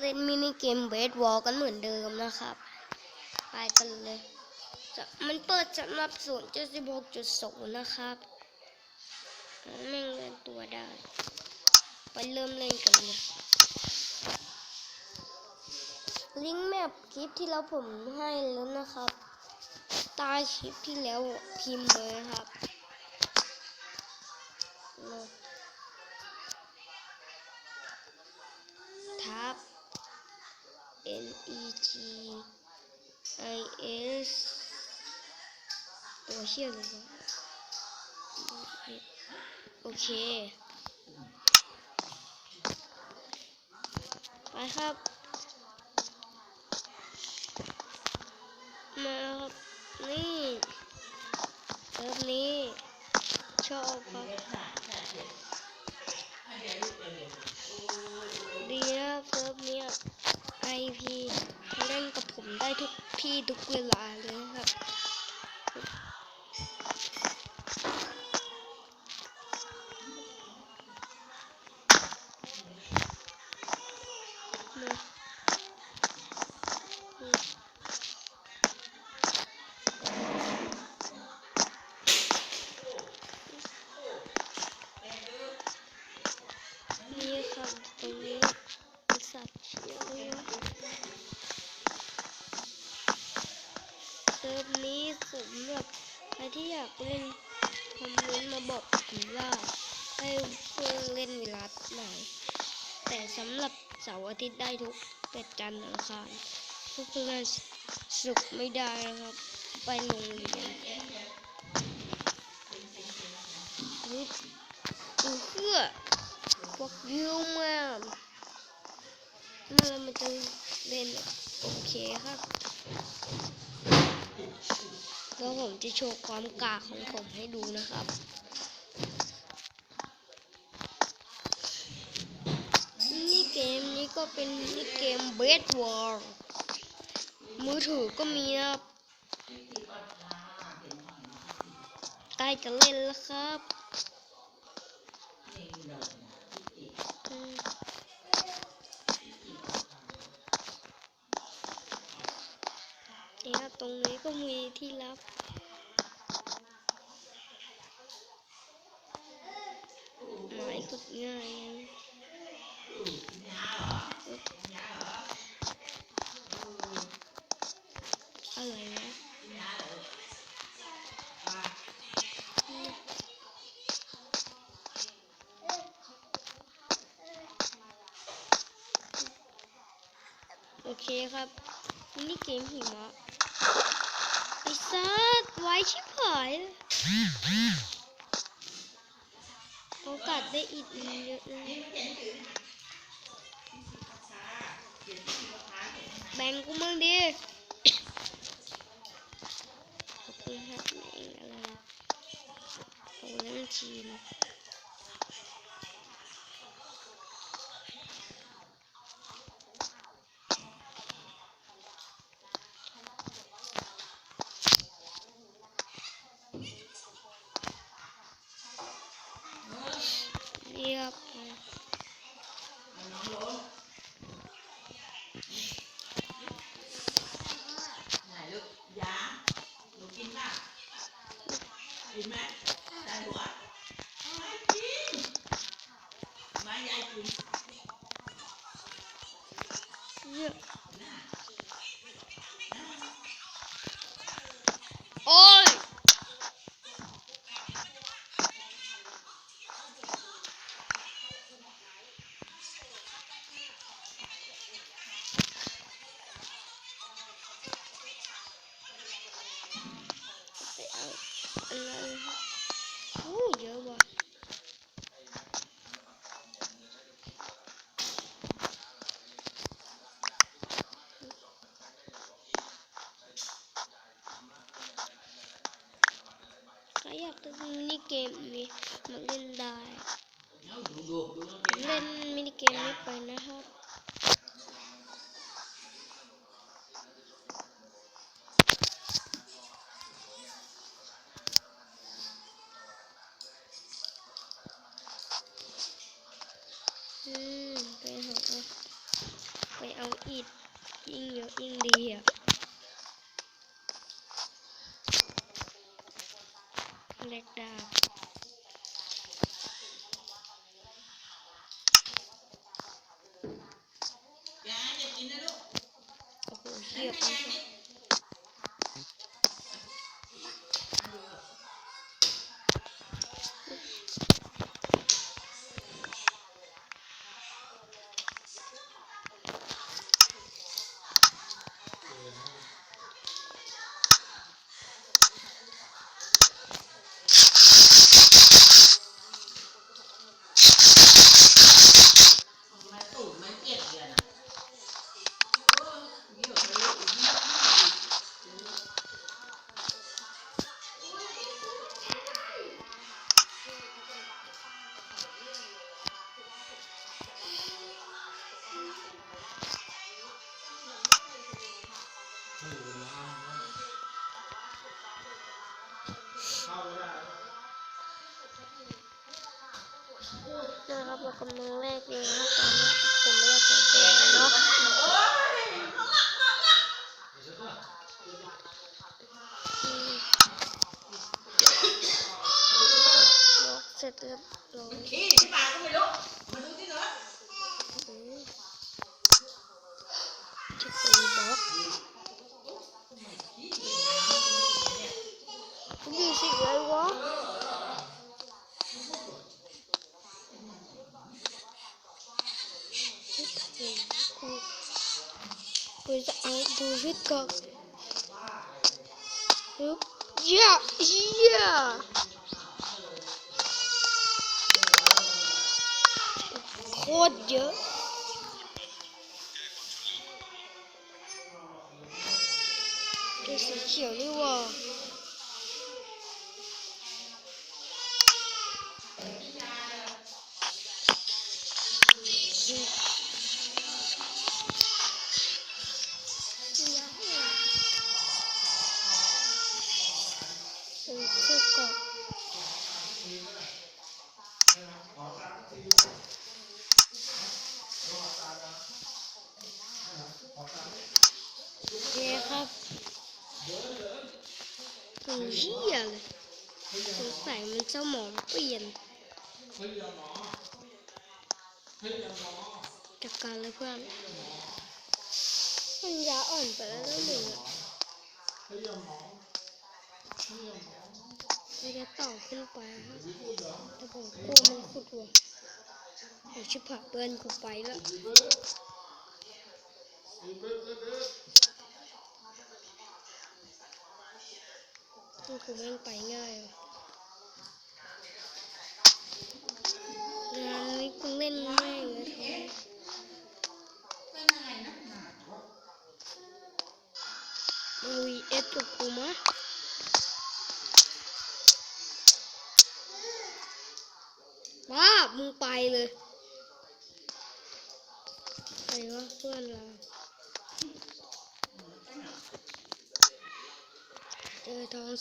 เล่นมินิเกมเบสบอลกันเหมือนเดิมนะครับ ไปกันเลยจะมันเปิดสำหรับศูนย์จุดสิบหกจุดศูนย์นะครับไม่เงินตัวได้ ไปเริ่มเล่นกันเลยลิงก์แมปคลิปที่แล้วผมให้แล้วนะครับ ใต้คลิปที่แล้วพิมพ์เลยครับ G I S ตัวเชี่ยเลยวะโอเค ไปครับ มาครับ นี่เริ่มนี้ชอบครับดีนะครับเซิร์ฟเนี้ย IP เล่นกับผมได้ทุกที่ทุกเวลาเลยครับ สำหรับเสาร์อาทิตย์ได้ทุกแต่จันทร์อังคารทุกเพื่อนสุกไม่ได้นะครับ ไปโรงเรียนฮึบอือเพื่อพวกยูมากเมื่อเรามาจะเล่นโอเคครับแล้วผมจะโชว์ความกากของผมให้ดูนะครับ นี่เกมนี้ ก็เป็นนี่เกมเบสบอลมือถือก็มีนะครับใกล้จะเล่นแล้วครับอืมนี่ครับตรงนี้ก็มีที่รับหมายกดง่ายนะอะไรวะโอับนี่เกมหิมะไอ้ซัดไว้ชิบหายโอกาสได้อีกเยอะเลยแบ่งกูมั่งดิขอบคุณครับแม่งอะไรโอ้ยมันชีนเรียบร้อย ไหนลูกยาหนูกินป่ะกินไหมได้หัวไม่กินไม่ยายกิน เยอะโอ้ย ไปเอาอันนั้นโอ้เยอะว่ะใค รอยากเล่นมินิเกมนี้มาเล่นได้เอาดูดูดูน้องกินเล่นมินิเกมนี้ไปนะครับอืมไปหาไปเอาอิดยิ่งเยอะยิ่งดีอะ เล็กดาบยายอย่ากินนะลูกโอ้โหนั่เทียนบ นะครับเรากำลังแลกเองนะตอนนี้ผมไม่อยากเสียเนาะเสร็จเรียบร้อยขี้ที่ปากก็ไม่รู้มาดูที่เนื้อจะตีบล็อกดีสิเลยวะกู กูจะเอาดูวิ จัดการเลยเพื่อนมันยาอ่อนไปแล้วนะมึงอะไม่ได้ต่อขึ้นไปครับแต่ผมกลัวมันขุดว่ะเดี๋ยวชิบหายเบิร์นกูไปแล้วมันกูแม่งไปง่ายว่ะ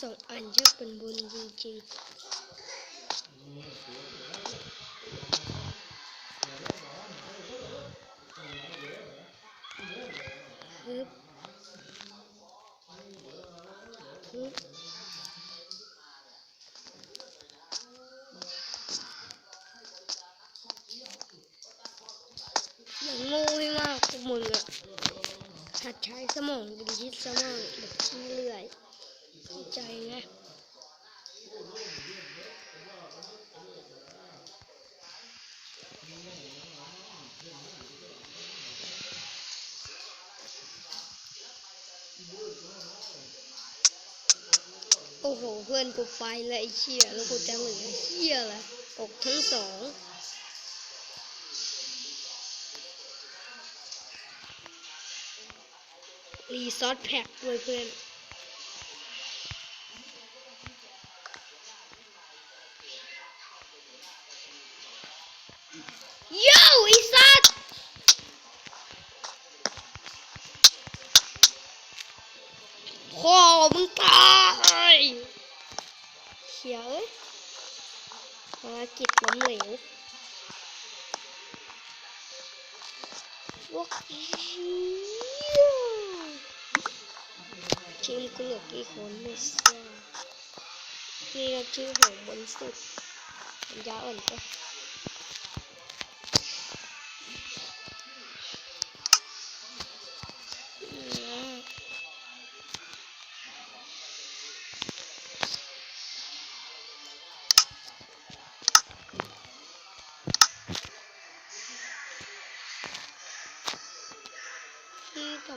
สองอันเยอะเป็นบุญจริงๆฮึบฮึบอย่างโง่มากพวกมึงอะหัดใช้สมองเป็นยิดสมองแบบขี้เลื่อยเข้าใจไง โอ้โห เพื่อนกูไปเลยไอ้เชี่ยแล้วกูจะเหลือเชี่ยละอกทั้งสองรีซอสแพ็กด้วยเพื่อน ทีมกูเหลือกี่คนไม่ทราบนี่เราชื่อของบนสุดปัญญาอ่อนปะ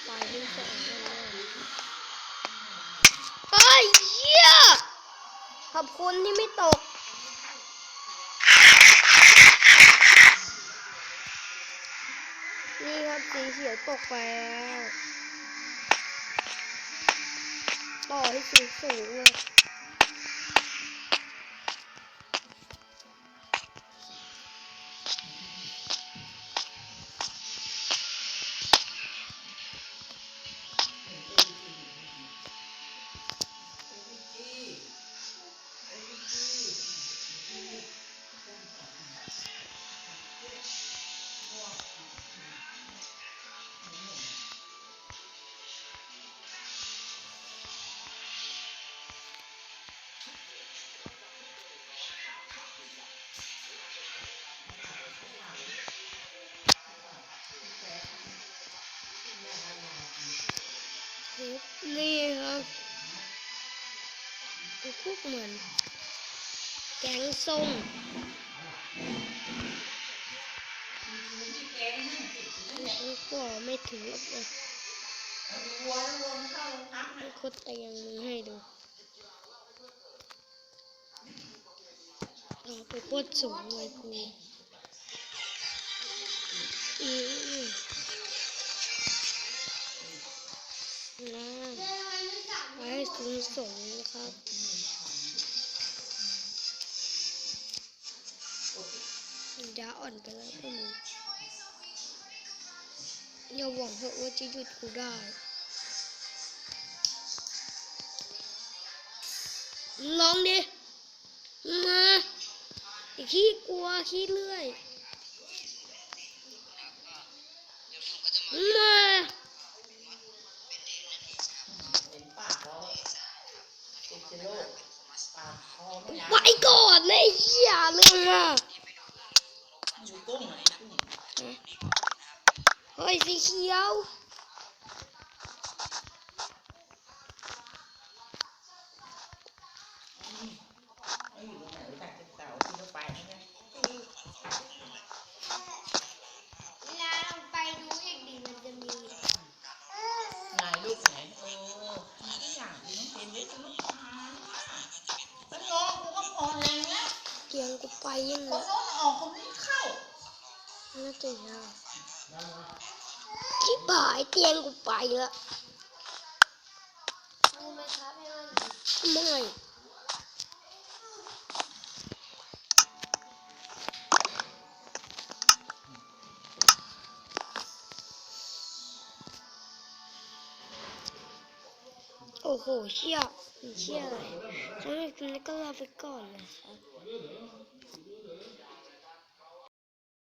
อเคตายที่สองแน่ๆเฮ้ยเยี่ยขอบคุณที่ไม่ตกนี่ครับสีเขียวตกไปแล้วต่อให้สูงสูงเลย นี่ครับพวกเหมือน แกงส้มแล้วก็ไม่ถึงหรอกนะให้โคตรเตียงมึงให้ดูเอาไปโคตรสูงเลยกูอืม ไว้สูงสูงนะครับยาอ่อนไปแล้วพวกมึงอย่าหวังเถอะว่าจะหยุดกูได้ลองดิมาไอ้ขี้กลัวขี้เลื่อยมา เป็นเจโร่ปากคอไม่ยาวไปก่อนนะไอ้เหี้ยเรื่องอะอยู่กุ้งไหนกุ้งเฮ้ยสีเขียว ที่บ่ายเตียงกูไปละไม่โอ้โห เชี่ยเชี่ยอะไรสำหรับคลิปนี้ก็ลาไปก่อนนะครับ